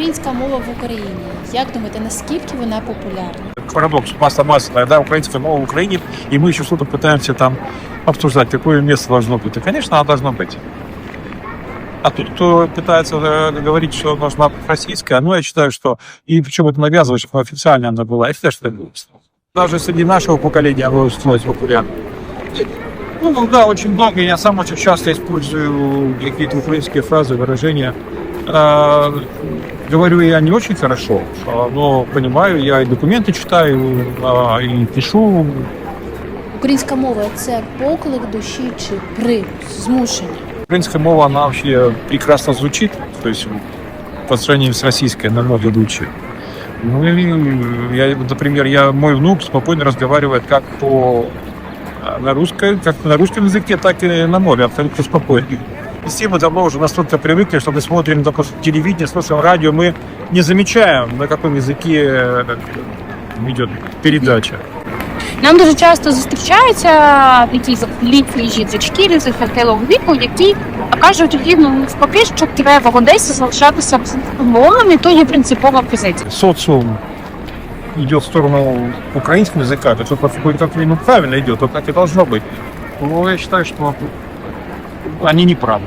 Українська мова в Україні. Як думаєте, наскільки вона популярна? Парадокс, масса масляная, да, украинская мова в Украине, и мы еще что-то пытаемся там обсуждать, какое место должно быть. И, конечно, оно должно быть. А тут, кто пытается э, говорить, что должна быть российская, ну, я считаю, что... И причем это навязывает, чтобы официально она была. Я считаю, что это глупость. Даже среди нашего поколения оно становится популярным. Ну, ну да, очень много. Я сам очень часто использую какие-то украинские фразы, выражения. А, говорю я не очень хорошо, но понимаю, я и документы читаю, и пишу. Українська мова це поклик душі чи примус, змушення. Украинская мова, она вообще прекрасно звучит, то есть по сравнению с российской намного лучше. Ну, и я, например, я, мой внук спокойно разговаривает как по на русской, как на русском языке, так и на мове, абсолютно спокойно. И все мы давно уже настолько привыкли, что мы смотрим только телевидение, слушаем радио, мы не замечаем, на каком языке э, идет передача. Нам дуже часто зустрічаються такі літні жіночки різних хартилого віку, які кажуть рівно навпаки, що треба в Одесі залишатися мовами, то є принципова позиція. социум идет в сторону украинского языка, то что как правильно идет, то так и должно быть. Но я считаю, что они не правы.